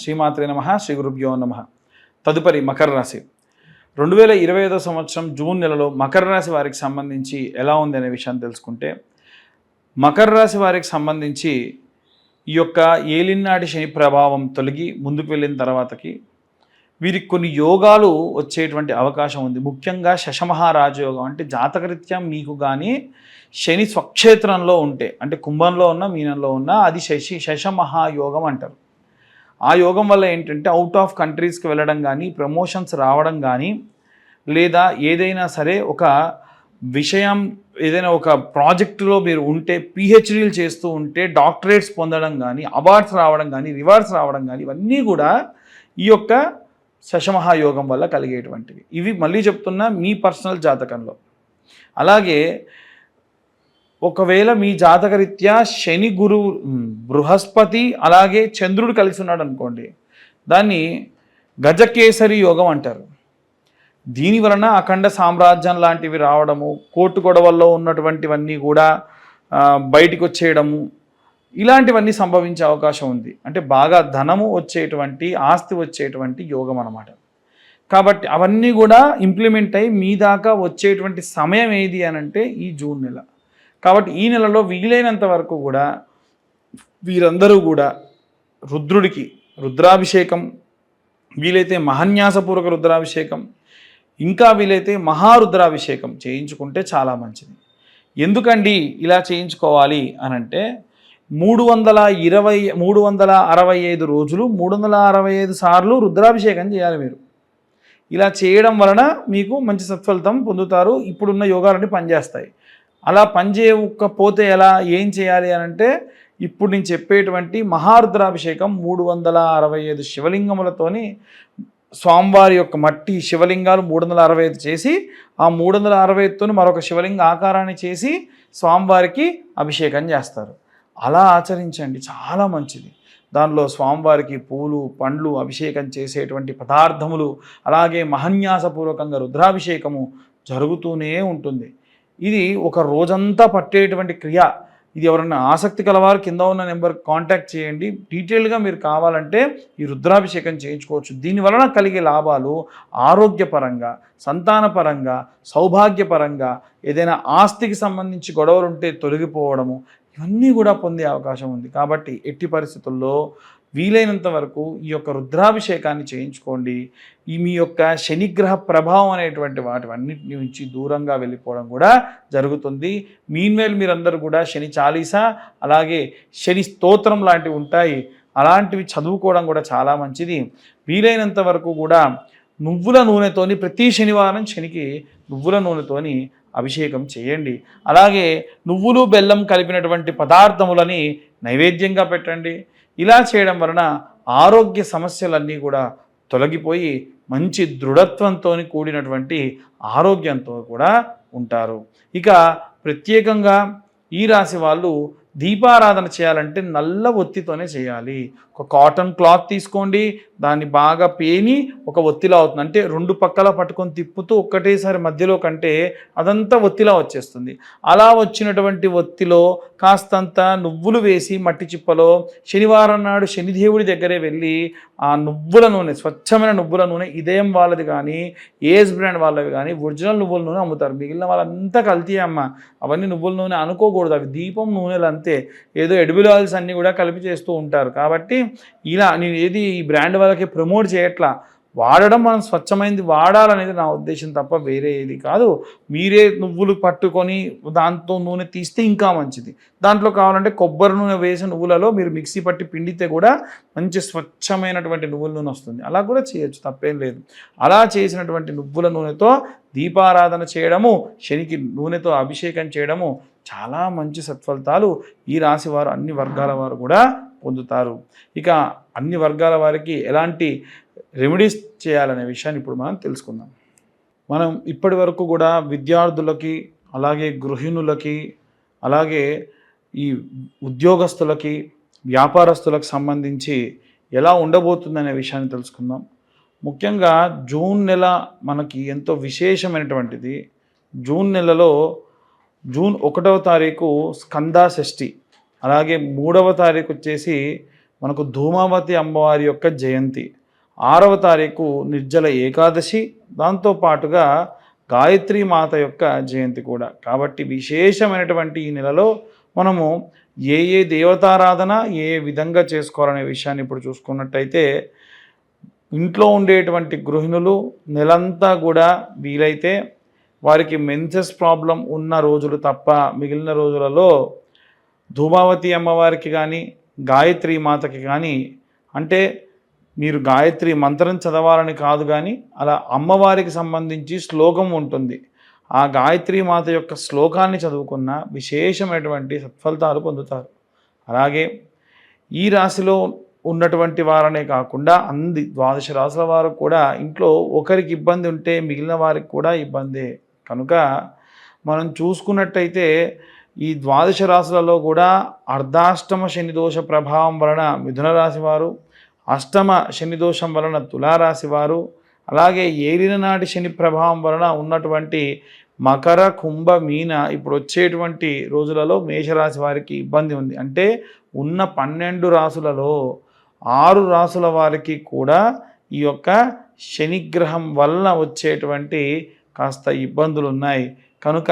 శ్రీమాత్రే నమ శ్రీ గురుభ్యో నమ. తదుపరి మకర రాశి. రెండు వేల ఇరవై ఐదో సంవత్సరం జూన్ నెలలో మకర రాశి వారికి సంబంధించి ఎలా ఉంది అనే విషయాన్ని తెలుసుకుంటే మకర రాశి వారికి సంబంధించి ఈ యొక్క ఏలినాటి శని ప్రభావం తొలగి ముందుకు వెళ్ళిన తర్వాతకి వీరికి కొన్ని యోగాలు వచ్చేటువంటి అవకాశం ఉంది. ముఖ్యంగా శశమహారాజయోగం అంటే జాతకరీత్యా మీకు కానీ శని స్వక్షేత్రంలో ఉంటే అంటే కుంభంలో ఉన్న మీనంలో ఉన్న అది శశి శశమహాయోగం అంటారు. ఆ యోగం వల్ల ఏంటంటే అవుట్ ఆఫ్ కంట్రీస్కి వెళ్ళడం కానీ ప్రమోషన్స్ రావడం కానీ లేదా ఏదైనా సరే ఒక విషయం ఏదైనా ఒక ప్రాజెక్టులో మీరు ఉంటే పిహెచ్డీలు చేస్తూ ఉంటే డాక్టరేట్స్ పొందడం కానీ అవార్డ్స్ రావడం కానీ రివార్డ్స్ రావడం కానీ ఇవన్నీ కూడా ఈ యొక్క శశమహాయోగం వల్ల కలిగేటువంటివి. ఇవి మళ్ళీ చెప్తున్నా మీ పర్సనల్ జాతకంలో. అలాగే ఒకవేళ మీ జాతకరీత్యా శని గురువు బృహస్పతి అలాగే చంద్రుడు కలిసి ఉన్నాడు అనుకోండి దాన్ని గజకేసరి యోగం అంటారు. దీని వలన అఖండ సామ్రాజ్యం లాంటివి రావడము కోర్టు గొడవల్లో ఉన్నటువంటివన్నీ కూడా బయటికి వచ్చేయడము ఇలాంటివన్నీ సంభవించే అవకాశం ఉంది. అంటే బాగా ధనము వచ్చేటువంటి ఆస్తి వచ్చేటువంటి యోగం అన్నమాట. కాబట్టి అవన్నీ కూడా ఇంప్లిమెంట్ అయ్యి మీ దాకా వచ్చేటువంటి సమయం ఏది అని అంటే ఈ జూన్ నెల. కాబట్టి ఈ నెలలో వీలైనంత వరకు కూడా వీరందరూ కూడా రుద్రుడికి రుద్రాభిషేకం వీలైతే మహన్యాసపూర్వక రుద్రాభిషేకం ఇంకా వీలైతే మహారుద్రాభిషేకం చేయించుకుంటే చాలా మంచిది. ఎందుకండి ఇలా చేయించుకోవాలి అనంటే మూడు వందల ఇరవై మూడు వందల అరవై ఐదు రోజులు మూడు వందల అరవై ఐదు సార్లు రుద్రాభిషేకం చేయాలి మీరు. ఇలా చేయడం వలన మీకు మంచి సత్ఫలితం పొందుతారు. ఇప్పుడున్న యోగాలన్నీ పనిచేస్తాయి. అలా పనిచేయకపోతే ఎలా ఏం చేయాలి అని అంటే ఇప్పుడు నేను చెప్పేటువంటి మహారుద్రాభిషేకం మూడు వందల అరవై ఐదు శివలింగములతోని స్వామివారి యొక్క మట్టి శివలింగాలు మూడు వందల అరవై ఐదు చేసి ఆ మూడు వందల అరవై ఐదుతో మరొక శివలింగ ఆకారాన్ని చేసి స్వామివారికి అభిషేకం చేస్తారు. అలా ఆచరించండి. చాలా మంచిది. దానిలో స్వామివారికి పూలు పండ్లు అభిషేకం చేసేటువంటి పదార్థములు అలాగే మహన్యాసపూర్వకంగా రుద్రాభిషేకము జరుగుతూనే ఉంటుంది. ఇది ఒక రోజంతా పట్టేటువంటి క్రియ. ఇది ఎవరైనా ఆసక్తి కలవారు కింద ఉన్న నెంబర్ కాంటాక్ట్ చేయండి. డీటెయిల్గా మీరు కావాలంటే ఈ రుద్రాభిషేకం చేయించుకోవచ్చు. దీనివలన కలిగే లాభాలు ఆరోగ్యపరంగా సంతానపరంగా సౌభాగ్యపరంగా ఏదైనా ఆస్తికి సంబంధించి గొడవలు ఉంటే తొలగిపోవడము ఇవన్నీ కూడా పొందే అవకాశం ఉంది. కాబట్టి ఎట్టి పరిస్థితుల్లో వీలైనంత వరకు ఈ యొక్క రుద్రాభిషేకాన్ని చేయించుకోండి. ఈ మీ యొక్క శనిగ్రహ ప్రభావం అనేటువంటి వాటివన్నిటి నుంచి దూరంగా వెళ్ళిపోవడం కూడా జరుగుతుంది. మీన్వేల్ మీరందరూ కూడా శని చాలీసా అలాగే శని స్తోత్రం లాంటివి ఉంటాయి. అలాంటివి చదువుకోవడం కూడా చాలా మంచిది. వీలైనంత వరకు కూడా నువ్వుల నూనెతోని ప్రతి శనివారం శనికి నువ్వుల నూనెతోని అభిషేకం చేయండి. అలాగే నువ్వులు బెల్లం కలిపినటువంటి పదార్థములని నైవేద్యంగా పెట్టండి. ఇలా చేయడం వలన ఆరోగ్య సమస్యలన్నీ కూడా తొలగిపోయి మంచి దృఢత్వంతో కూడినటువంటి ఆరోగ్యంతో కూడా ఉంటారు. ఇక ప్రత్యేకంగా ఈ రాశి వాళ్ళు దీపారాధన చేయాలంటే నల్ల ఒత్తితోనే చేయాలి. ఒక కాటన్ క్లాత్ తీసుకోండి దాన్ని బాగా పేని ఒక ఒత్తిలా అవుతుంది. అంటే రెండు పక్కల పట్టుకొని తిప్పుతూ ఒక్కటేసారి మధ్యలో కంటే అదంతా ఒత్తిలా వచ్చేస్తుంది. అలా వచ్చినటువంటి ఒత్తిలో కాస్తంత నువ్వులు వేసి మట్టి చిప్పలో శనివారం నాడు శనిదేవుడి దగ్గరే వెళ్ళి ఆ నువ్వుల నూనె స్వచ్ఛమైన నువ్వుల నూనె ఇదేం వాళ్ళది కానీ ఏజ్ బ్రాండ్ వాళ్ళవి కానీ ఒరిజినల్ నువ్వుల నూనె అమ్ముతారు. మిగిలిన వాళ్ళంతా కల్తీ అమ్మ. అవన్నీ నువ్వుల నూనె అనుకోకూడదు. అవి దీపం నూనెలు అంతే ఏదో ఎడిబుల్ ఆయిల్స్ అన్నీ కూడా కలిపి చేస్తూ ఉంటారు. కాబట్టి ఇలా నేను ఏది ఈ బ్రాండ్ వాళ్ళకి ప్రమోట్ చేయట్లా. వాడడం మనం స్వచ్ఛమైనది వాడాలనేది నా ఉద్దేశం తప్ప వేరే ఏది కాదు. మీరే నువ్వులు పట్టుకొని దాంతో నూనె తీస్తే ఇంకా మంచిది. దాంట్లో కావాలంటే కొబ్బరి నూనె వేసిన నువ్వులలో మీరు మిక్సీ పట్టి పిండితే కూడా మంచి స్వచ్ఛమైనటువంటి నువ్వుల నూనె వస్తుంది. అలా కూడా చేయొచ్చు తప్పేం లేదు. అలా చేసినటువంటి నువ్వుల నూనెతో దీపారాధన చేయడము శనికి నూనెతో అభిషేకం చేయడము చాలా మంచి సత్ఫలితాలు ఈ రాశి వారు అన్ని వర్గాల వారు కూడా పొందుతారు. ఇక అన్ని వర్గాల వారికి ఎలాంటి రెమెడీస్ చేయాలనే విషయాన్ని ఇప్పుడు మనం తెలుసుకుందాం. మనం ఇప్పటి వరకు కూడా విద్యార్థులకి అలాగే గృహిణులకి అలాగే ఈ ఉద్యోగస్తులకి వ్యాపారస్తులకు సంబంధించి ఎలా ఉండబోతుందనే విషయాన్ని తెలుసుకుందాం. ముఖ్యంగా జూన్ నెల మనకి ఎంతో విశేషమైనటువంటిది. జూన్ నెలలో జూన్ ఒకటవ తారీఖు స్కందా షష్ఠి అలాగే మూడవ తారీఖు వచ్చేసి మనకు ధూమావతి అమ్మవారి యొక్క జయంతి. ఆరవ తారీఖు నిర్జల ఏకాదశి దాంతో పాటుగా గాయత్రి మాత యొక్క జయంతి కూడా. కాబట్టి విశేషమైనటువంటి ఈ నెలలో మనము ఏ ఏ దేవతారాధన ఏ ఏ విధంగా చేసుకోవాలనే విషయాన్ని ఇప్పుడు చూసుకున్నట్టయితే ఇంట్లో ఉండేటువంటి గృహిణులు నెలంతా కూడా వీలైతే వారికి మెన్సెస్ ప్రాబ్లం ఉన్న రోజులు తప్ప మిగిలిన రోజులలో ధూమావతి అమ్మవారికి కానీ గాయత్రి మాతకి కానీ అంటే మీరు గాయత్రి మంత్రం చదవాలని కాదు కానీ అలా అమ్మవారికి సంబంధించి శ్లోకం ఉంటుంది. ఆ గాయత్రి మాత యొక్క శ్లోకాన్ని చదువుకున్న విశేషమైనటువంటి సత్ఫలితాలు పొందుతారు. అలాగే ఈ రాశిలో ఉన్నటువంటి వారనే కాకుండా అంది ద్వాదశ రాశుల వారు కూడా ఇంట్లో ఒకరికి ఇబ్బంది ఉంటే మిగిలిన వారికి కూడా ఇబ్బందే. కనుక మనం చూసుకున్నట్టయితే ఈ ద్వాదశ రాశులలో కూడా అర్ధాష్టమ శని దోష ప్రభావం వలన మిథున రాశి వారు అష్టమ శని దోషం వలన తులారాశి వారు అలాగే ఏలిన నాటి శని ప్రభావం వలన ఉన్నటువంటి మకర కుంభ మీన ఇప్పుడు వచ్చేటువంటి రోజులలో మేషరాశి వారికి ఇబ్బంది ఉంది. అంటే ఉన్న పన్నెండు రాసులలో ఆరు రాసుల వారికి కూడా ఈ యొక్క శనిగ్రహం వలన వచ్చేటువంటి కాస్త ఇబ్బందులు ఉన్నాయి కనుక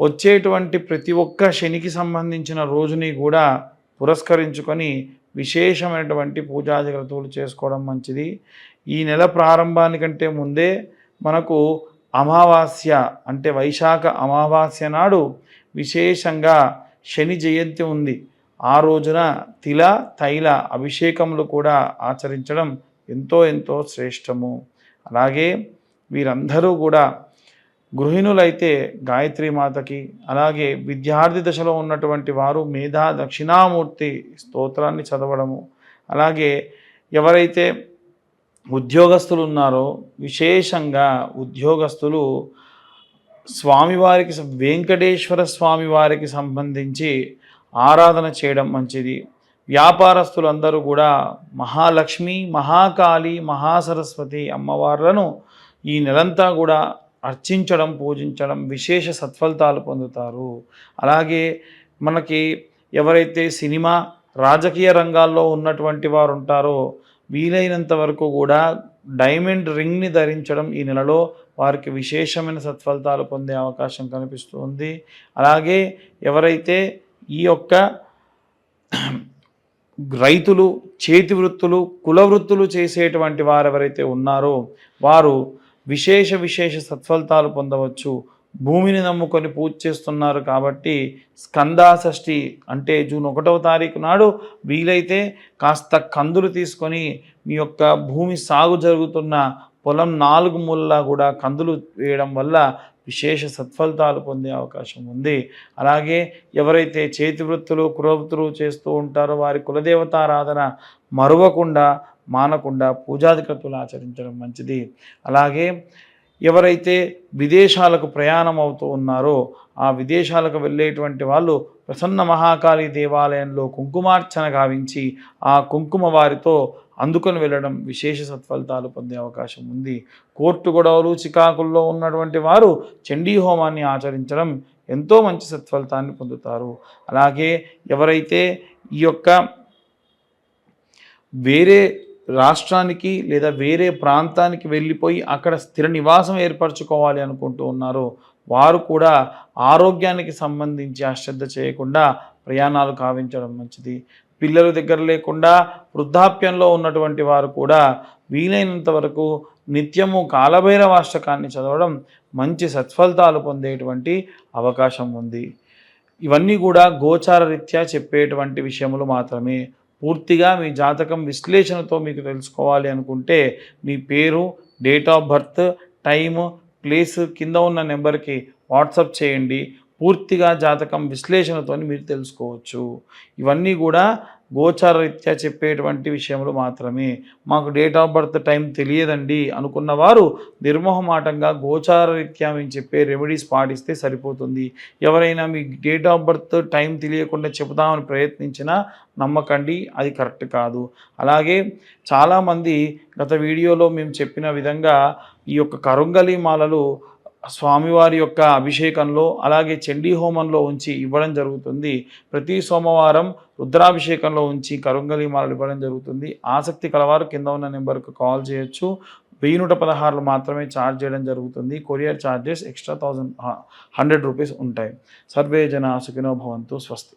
వచ్చేటువంటి ప్రతి ఒక్క శనికి సంబంధించిన రోజుని కూడా పురస్కరించుకొని విశేషమైనటువంటి పూజా జాగ్రత్తలు చేసుకోవడం మంచిది. ఈ నెల ప్రారంభానికంటే ముందే మనకు అమావాస్య అంటే వైశాఖ అమావాస్య నాడు విశేషంగా శని జయంతి ఉంది. ఆ రోజున తిల తైల అభిషేకములు కూడా ఆచరించడం ఎంతో ఎంతో శ్రేష్టము. అలాగే వీరందరూ కూడా గృహిణులైతే గాయత్రి మాతకి అలాగే విద్యార్థి దశలో ఉన్నటువంటి వారు మేధా దక్షిణామూర్తి స్తోత్రాన్ని చదవడము అలాగే ఎవరైతే ఉద్యోగస్తులు ఉన్నారో విశేషంగా ఉద్యోగస్తులు స్వామివారికి వెంకటేశ్వర స్వామివారికి సంబంధించి ఆరాధన చేయడం మంచిది. వ్యాపారస్తులందరూ కూడా మహాలక్ష్మి మహాకాళి మహాసరస్వతి అమ్మవార్లను ఈ నెలంతా కూడా అర్చించడం పూజించడం విశేష సత్ఫలితాలు పొందుతారు. అలాగే మనకి ఎవరైతే సినిమా రాజకీయ రంగాల్లో ఉన్నటువంటి వారు ఉంటారో వీలైనంత వరకు కూడా డైమండ్ రింగ్ని ధరించడం ఈ నెలలో వారికి విశేషమైన సత్ఫలితాలు పొందే అవకాశం కనిపిస్తుంది అలాగే ఎవరైతే ఈ యొక్క రైతులు చేతి వృత్తులు కుల వృత్తులు చేసేటువంటి వారు ఎవరైతే ఉన్నారో వారు విశేష విశేష సత్ఫలితాలు పొందవచ్చు. భూమిని నమ్ముకొని పూజ చేస్తున్నారు కాబట్టి స్కందాషష్ఠి అంటే జూన్ ఒకటవ తారీఖు నాడు వీలైతే కాస్త కందులు తీసుకొని మీ యొక్క భూమి సాగు జరుగుతున్న పొలం నాలుగు మూలలా కూడా కందులు వేయడం వల్ల విశేష సత్ఫలితాలు పొందే అవకాశం ఉంది. అలాగే ఎవరైతే చేతి వృత్తులు కులవృత్తులు చేస్తూ ఉంటారో వారి కులదేవతారాధన మరువకుండా మానకుండా పూజాధికతులు ఆచరించడం మంచిది. అలాగే ఎవరైతే విదేశాలకు ప్రయాణం అవుతూ ఉన్నారో ఆ విదేశాలకు వెళ్ళేటువంటి వాళ్ళు ప్రసన్న మహాకాళి దేవాలయంలో కుంకుమార్చన గావించి ఆ కుంకుమ వారితో అందుకొని వెళ్ళడం విశేష సత్ఫలితాలు పొందే అవకాశం ఉంది. కోర్టు గొడవలు చికాకుల్లో ఉన్నటువంటి వారు చండీ హోమాన్ని ఆచరించడం ఎంతో మంచి సత్ఫలితాన్ని పొందుతారు. అలాగే ఎవరైతే ఈ యొక్క వేరే రాష్ట్రానికి లేదా వేరే ప్రాంతానికి వెళ్ళిపోయి అక్కడ స్థిర నివాసం ఏర్పరచుకోవాలి అనుకుంటూ ఉన్నారో వారు కూడా ఆరోగ్యానికి సంబంధించి అశ్రద్ధ చేయకుండా ప్రయాణాలు కావించడం మంచిది. పిల్లల దగ్గర లేకుండా వృద్ధాప్యంలో ఉన్నటువంటి వారు కూడా వీలైనంత వరకు నిత్యము కాలభైరవాష్టకాన్ని చదవడం మంచి సత్ఫలితాలు పొందేటువంటి అవకాశం ఉంది. ఇవన్నీ కూడా గోచార రీత్యా చెప్పేటువంటి విషయములు మాత్రమే. పూర్తిగా మీ జాతకం విశ్లేషణతో మీకు తెలుసుకోవాలి అనుకుంటే మీ పేరు date of birth time place కింద ఉన్న నెంబర్కి వాట్సప్ చేయండి. పూర్తిగా జాతకం విశ్లేషణతో మీరు తెలుసుకోవచ్చు. ఇవన్నీ కూడా గోచారరీత్యా చెప్పేటువంటి విషయంలో మాత్రమే. మాకు డేట్ ఆఫ్ బర్త్ టైం తెలియదండి అనుకున్న వారు నిర్మోహమాటంగా గోచారరీత్యా మేము చెప్పే రెమెడీస్ పాటిస్తే సరిపోతుంది. ఎవరైనా మీ డేట్ ఆఫ్ బర్త్ టైం తెలియకుండా చెబుదామని ప్రయత్నించినా నమ్మకండి అది కరెక్ట్ కాదు. అలాగే చాలామంది గత వీడియోలో మేము చెప్పిన విధంగా ఈ యొక్క కరుంగలి మాలలు స్వామివారి యొక్క అభిషేకంలో అలాగే చండీ హోమంలో ఉంచి ఇవ్వడం జరుగుతుంది. ప్రతి సోమవారం రుద్రాభిషేకంలో ఉంచి కరుంగలి మాలలు ఇవ్వడం జరుగుతుంది. ఆసక్తి కలవారు కింద ఉన్న నెంబర్కు కాల్ చేయొచ్చు. వెయ్యి నూట పదహారులు మాత్రమే ఛార్జ్ చేయడం జరుగుతుంది. Courier charges extra thousand hundred rupees ఉంటాయి. సర్వే జన సుఖినో భవంతు స్వస్తి.